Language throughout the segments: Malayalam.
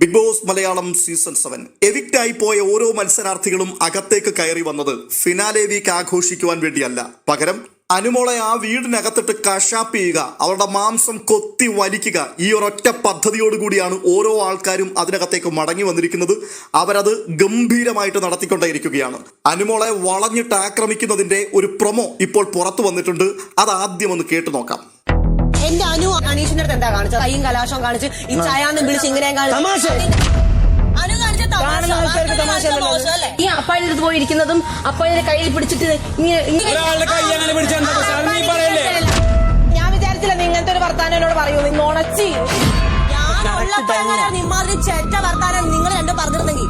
Big Boss Malayalam season seven evict ആയി പോയ ഓരോ മത്സരാർത്ഥികളും അകത്തേക്ക് കയറി വന്നത് ഫിനാലെ വീക്ക് ആഘോഷിക്കുവാൻ വേണ്ടിയല്ല. പകരം അനുമോളെ ആ വീടിനകത്തിട്ട് കഷാപ്പ് ചെയ്യുക അവരുടെ മാംസം കൊത്തി വലിക്കുക ഈ ഒരൊറ്റ പദ്ധതിയോടുകൂടിയാണ് ഓരോ ആൾക്കാരും അതിനകത്തേക്ക് മടങ്ങി വന്നിരിക്കുന്നത്. അവരത് ഗംഭീരമായിട്ട് നടത്തിക്കൊണ്ടേയിരിക്കുകയാണ്. അനുമോളെ വളഞ്ഞിട്ട് ആക്രമിക്കുന്നതിന്റെ ഒരു പ്രൊമോ ഇപ്പോൾ പുറത്തു വന്നിട്ടുണ്ട്. അത് ആദ്യം ഒന്ന് കേട്ടു നോക്കാം. എന്റെ അനു അനീഷിന്റെ അടുത്ത് എന്താ കാണിച്ചത്? കൈയും കലാശവും കാണിച്ച് ഈ ചായാന്നും വിളിച്ച് ഇങ്ങനെയും കാണിച്ചു അനു കാണിച്ച തമാശ. കാണുന്ന ആൾക്കാർക്ക് തമാശ. മോശമല്ലേ? ഈ അപ്പായുടെ അടുത്ത് പോയിരിക്കുന്നതും അപ്പായുടെ കയ്യിൽ പിടിച്ചിട്ട് ഇങ്ങനെ ഇങ്ങനെ ഒരാളുടെ കൈ അങ്ങനെ പിടിച്ചാൽ എന്താ പ്രശ്നം? അത് നീ പറയല്ലേ? ഞാൻ വിചാരിച്ചില്ല നീ ഇങ്ങനത്തെ ഒരു വർത്താനം എന്നോട് പറയൂ. നിങ്ങൾ ഉണച്ചി. ഞാൻ ഉള്ള ഇമാതിരി ചേറ്റ വർത്താനം നിങ്ങൾ രണ്ടും പറഞ്ഞിരുന്നെങ്കിൽ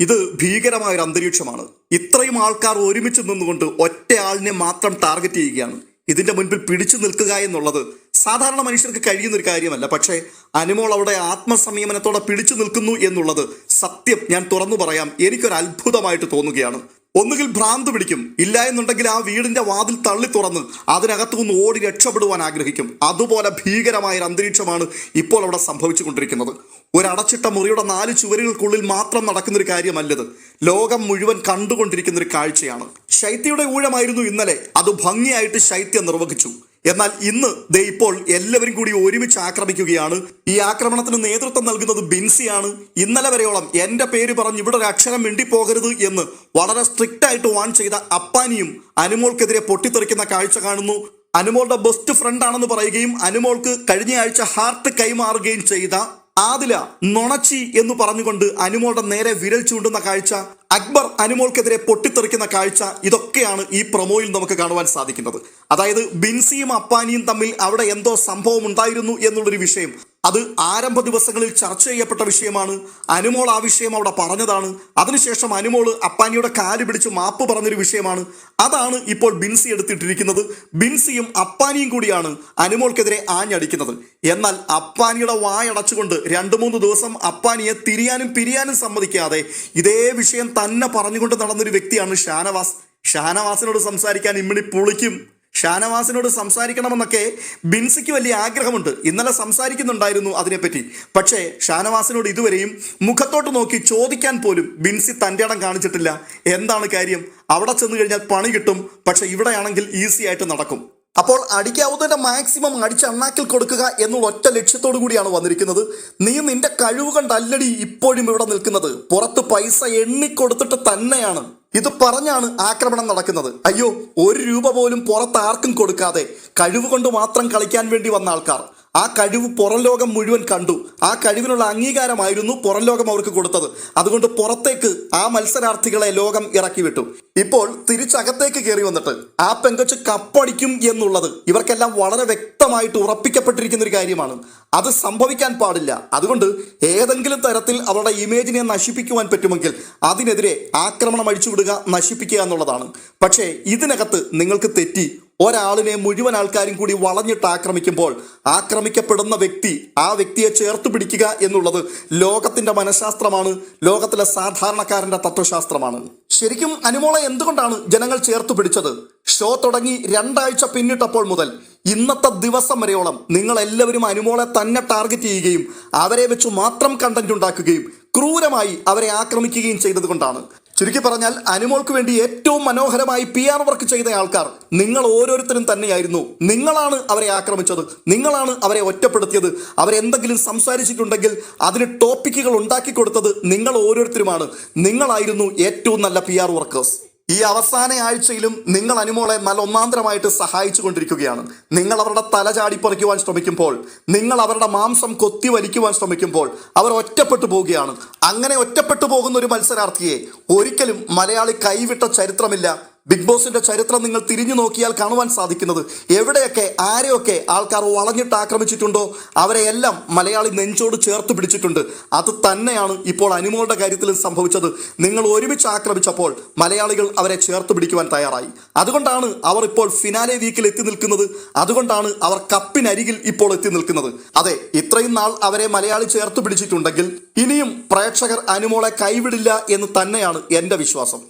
ഇത് ഭീകരമായ ഒരു അന്തരീക്ഷമാണ്. ഇത്രയും ആൾക്കാർ ഒരുമിച്ച് നിന്നുകൊണ്ട് ഒറ്റയാളിനെ മാത്രം ടാർഗറ്റ് ചെയ്യുകയാണ്. ഇതിന്റെ മുൻപിൽ പിടിച്ചു നിൽക്കുക എന്നുള്ളത് സാധാരണ മനുഷ്യർക്ക് കഴിയുന്ന ഒരു കാര്യമല്ല. പക്ഷേ അനുമോൾ അവിടെ ആത്മസംയമനത്തോടെ പിടിച്ചു നിൽക്കുന്നു എന്നുള്ളത് സത്യം ഞാൻ തുറന്നു പറയാം. എനിക്കൊരു അത്ഭുതമായിട്ട് തോന്നുകയാണ്. ഒന്നുകിൽ ഭ്രാന്ത് പിടിക്കും. ഇല്ല എന്നുണ്ടെങ്കിൽ ആ വീടിന്റെ വാതിൽ തള്ളി തുറന്ന് അതിനകത്തു നിന്ന് ഓടി രക്ഷപ്പെടുവാൻ ആഗ്രഹിക്കും. അതുപോലെ ഭീകരമായ ഒരു അന്തരീക്ഷമാണ് ഇപ്പോൾ അവിടെ സംഭവിച്ചു കൊണ്ടിരിക്കുന്നത് ഒരു അടച്ചിട്ട മുറിയുടെ നാല് ചുവരുകൾക്കുള്ളിൽ മാത്രം നടക്കുന്നൊരു കാര്യമല്ലത്. ലോകം മുഴുവൻ കണ്ടുകൊണ്ടിരിക്കുന്ന ഒരു കാഴ്ചയാണ്. ശൈത്യയുടെ ഊഴമായിരുന്നു ഇന്നലെ. അത് ഭംഗിയായിട്ട് ശൈത്യം നിർവഹിച്ചു. എന്നാൽ ഇന്ന് ദേ ഇപ്പോൾ എല്ലാവരും കൂടി ഒരുമിച്ച് ആക്രമിക്കുകയാണ്. ഈ ആക്രമണത്തിന് നേതൃത്വം നൽകുന്നത് ബിൻസിയാണ്. ഇന്നലെ വരെയോളം എന്റെ പേര് പറഞ്ഞ് ഇവിടെ ഒരു അക്ഷരം മിണ്ടിപ്പോകരുത് എന്ന് വളരെ സ്ട്രിക്റ്റ് ആയിട്ട് വാൺ ചെയ്ത അപ്പാനിയും അനുമോൾക്കെതിരെ പൊട്ടിത്തെറിക്കുന്ന കാഴ്ച കാണുന്നു. അനുമോളുടെ ബെസ്റ്റ് ഫ്രണ്ട് ആണെന്ന് പറയുകയും അനുമോൾക്ക് കഴിഞ്ഞ ആഴ്ച ഹാർട്ട് കൈമാറുകയും ചെയ്ത ആദില നൊണച്ചി എന്ന് പറഞ്ഞുകൊണ്ട് അനുമോളുടെ നേരെ വിരൽ ചൂണ്ടുന്ന കാഴ്ച അക്ബർ അനുമോൾക്കെതിരെ പൊട്ടിത്തെറിക്കുന്ന കാഴ്ച ഇതൊക്കെയാണ് ഈ പ്രൊമോയിൽ നമുക്ക് കാണുവാൻ സാധിക്കുന്നത്. അതായത് ബിൻസിയും അപ്പാനിയും തമ്മിൽ അവിടെ എന്തോ സംഭവം ഉണ്ടായിരുന്നു എന്നുള്ളൊരു വിഷയം. അത് ആരംഭ ദിവസങ്ങളിൽ ചർച്ച ചെയ്യപ്പെട്ട വിഷയമാണ്. അനുമോൾ ആ വിഷയം അവിടെ പറഞ്ഞതാണ്. അതിനുശേഷം അനുമോൾ അപ്പാനിയുടെ കാൽ പിടിച്ച് മാപ്പ് പറഞ്ഞൊരു വിഷയമാണ്. അതാണ് ഇപ്പോൾ ബിൻസി എടുത്തിട്ടിരിക്കുന്നത്. ബിൻസിയും അപ്പാനിയും കൂടിയാണ് അനുമോൾക്കെതിരെ ആഞ്ഞടിക്കുന്നത്. എന്നാൽ അപ്പാനിയുടെ വായടച്ചുകൊണ്ട് രണ്ട് മൂന്ന് ദിവസം അപ്പാനിയെ തിരിയാനും പിരിയാനും സമ്മതിക്കാതെ ഇതേ വിഷയം തന്നെ പറഞ്ഞുകൊണ്ട് നടന്നൊരു വ്യക്തിയാണ് ഷാനവാസ്. ഷാനവാസിനോട് സംസാരിക്കാൻ ഇമ്മിണി പുളിക്കും. ഷാനവാസിനോട് സംസാരിക്കണമെന്നൊക്കെ ബിൻസിക്ക് വലിയ ആഗ്രഹമുണ്ട്. ഇന്നലെ സംസാരിക്കുന്നുണ്ടായിരുന്നു അതിനെപ്പറ്റി. പക്ഷേ ഷാനവാസിനോട് ഇതുവരെയും മുഖത്തോട്ട് നോക്കി ചോദിക്കാൻ പോലും ബിൻസി തന്റെ ഇടം കാണിച്ചിട്ടില്ല. എന്താണ് കാര്യം? അവിടെ ചെന്ന് കഴിഞ്ഞാൽ പണി കിട്ടും. പക്ഷെ ഇവിടെയാണെങ്കിൽ ഈസി ആയിട്ട് നടക്കും. അപ്പോൾ അടിക്കാവുന്നതിന്റെ മാക്സിമം അടിച്ച് അണ്ണാക്കിൽ കൊടുക്കുക എന്നുള്ള ഒറ്റ ലക്ഷ്യത്തോടു കൂടിയാണ് വന്നിരിക്കുന്നത്. നീ നിന്റെ കഴിവ് കണ്ടല്ലടി ഇപ്പോഴും ഇവിടെ നിൽക്കുന്നത്. പുറത്ത് പൈസ എണ്ണിക്കൊടുത്തിട്ട് തന്നെയാണ്. ഇത് പറഞ്ഞാണ് ആക്രമണം നടക്കുന്നത്. അയ്യോ ഒരു രൂപ പോലും പുറത്ത് ആർക്കും കൊടുക്കാതെ കഴിവ് കൊണ്ട് മാത്രം കളിക്കാൻ വേണ്ടി വന്ന ആൾക്കാർ. ആ കഴിവ് പുറം ലോകം മുഴുവൻ കണ്ടു. ആ കഴിവിനുള്ള അംഗീകാരമായിരുന്നു പുറം ലോകം അവർക്ക് കൊടുത്തത്. അതുകൊണ്ട് പുറത്തേക്ക് ആ മത്സരാർത്ഥികളെ ലോകം ഇറക്കി വിട്ടു ഇപ്പോൾ തിരിച്ചകത്തേക്ക് കയറി വന്നിട്ട് ആ പെങ്കച്ച് കപ്പടിക്കും എന്നുള്ളത് ഇവർക്കെല്ലാം വളരെ വ്യക്തമായിട്ട് ഉറപ്പിക്കപ്പെട്ടിരിക്കുന്ന ഒരു കാര്യമാണ്. അത് സംഭവിക്കാൻ പാടില്ല. അതുകൊണ്ട് ഏതെങ്കിലും തരത്തിൽ അവരുടെ ഇമേജിനെ നശിപ്പിക്കുവാൻ പറ്റുമെങ്കിൽ അതിനെതിരെ ആക്രമണം അഴിച്ചുവിടുക നശിപ്പിക്കുക എന്നുള്ളതാണ്. പക്ഷേ ഇതിനകത്ത് നിങ്ങൾക്ക് തെറ്റി ഒരാളിനെ മുഴുവൻ ആൾക്കാരും കൂടി വളഞ്ഞിട്ട് ആക്രമിക്കുമ്പോൾ ആക്രമിക്കപ്പെടുന്ന വ്യക്തി ആ വ്യക്തിയെ ചേർത്ത് പിടിക്കുക എന്നുള്ളത് ലോകത്തിന്റെ മനഃശാസ്ത്രമാണ് ലോകത്തിലെ സാധാരണക്കാരന്റെ തത്വശാസ്ത്രമാണ്. ശരിക്കും അനുമോളെ എന്തുകൊണ്ടാണ് ജനങ്ങൾ ചേർത്ത് പിടിച്ചത്? ഷോ തുടങ്ങി രണ്ടാഴ്ച പിന്നിട്ടപ്പോൾ മുതൽ ഇന്നത്തെ ദിവസം വരെയോളം നിങ്ങൾ എല്ലാവരും അനുമോളെ തന്നെ ടാർഗറ്റ് ചെയ്യുകയും അവരെ വെച്ച് മാത്രം കണ്ടന്റ് ഉണ്ടാക്കുകയും ക്രൂരമായി അവരെ ആക്രമിക്കുകയും ചെയ്തത് കൊണ്ടാണ് ചുരുക്കി പറഞ്ഞാൽ അനുമോൾക്ക് വേണ്ടി ഏറ്റവും മനോഹരമായി പി ആർ വർക്ക് ചെയ്ത ആൾക്കാർ നിങ്ങൾ ഓരോരുത്തരും തന്നെയായിരുന്നു. നിങ്ങളാണ് അവരെ ആക്രമിച്ചത്. നിങ്ങളാണ് അവരെ ഒറ്റപ്പെടുത്തിയത്. അവരെന്തെങ്കിലും സംസാരിച്ചിട്ടുണ്ടെങ്കിൽ അതിന് ടോപ്പിക്കുകൾ ഉണ്ടാക്കി കൊടുത്തത് നിങ്ങൾ ഓരോരുത്തരുമാണ്. നിങ്ങളായിരുന്നു ഏറ്റവും നല്ല പി ആർ വർക്കേഴ്സ് ഈ അവസാന ആഴ്ചയിലും നിങ്ങൾ അനുമോളെ മലൊന്നാന്തരമായിട്ട് സഹായിച്ചു കൊണ്ടിരിക്കുകയാണ് നിങ്ങൾ അവരുടെ തല ചാടിപ്പറിക്കുവാൻ ശ്രമിക്കുമ്പോൾ നിങ്ങൾ അവരുടെ മാംസം കൊത്തി വലിക്കുവാൻ ശ്രമിക്കുമ്പോൾ അവർ ഒറ്റപ്പെട്ടു പോവുകയാണ്. അങ്ങനെ ഒറ്റപ്പെട്ടു പോകുന്ന ഒരു മത്സരാർത്ഥിയെ ഒരിക്കലും മലയാളി കൈവിട്ട ചരിത്രമില്ല. ബിഗ് ബോസിന്റെ ചരിത്രം നിങ്ങൾ തിരിഞ്ഞു നോക്കിയാൽ കാണുവാൻ സാധിക്കുന്നത്. എവിടെയൊക്കെ ആരെയൊക്കെ ആൾക്കാർ വളഞ്ഞിട്ട് ആക്രമിച്ചിട്ടുണ്ടോ അവരെയെല്ലാം മലയാളി നെഞ്ചോട് ചേർത്ത് പിടിച്ചിട്ടുണ്ട്. അത് തന്നെയാണ് ഇപ്പോൾ അനുമോളുടെ കാര്യത്തിലും സംഭവിച്ചത്. നിങ്ങൾ ഒരുമിച്ച് ആക്രമിച്ചപ്പോൾ മലയാളികൾ അവരെ ചേർത്ത് പിടിക്കുവാൻ തയ്യാറായി. അതുകൊണ്ടാണ് അവർ ഇപ്പോൾ ഫിനാലെ വീക്കിൽ എത്തി നിൽക്കുന്നത്. അതുകൊണ്ടാണ് അവർ കപ്പിനരികിൽ ഇപ്പോൾ എത്തി നിൽക്കുന്നത്. അതെ ഇത്രയും നാൾ അവരെ മലയാളി ചേർത്ത് പിടിച്ചിട്ടുണ്ടെങ്കിൽ ഇനിയും പ്രേക്ഷകർ അനുമോളെ കൈവിടില്ല എന്ന് തന്നെയാണ് എന്റെ വിശ്വാസം.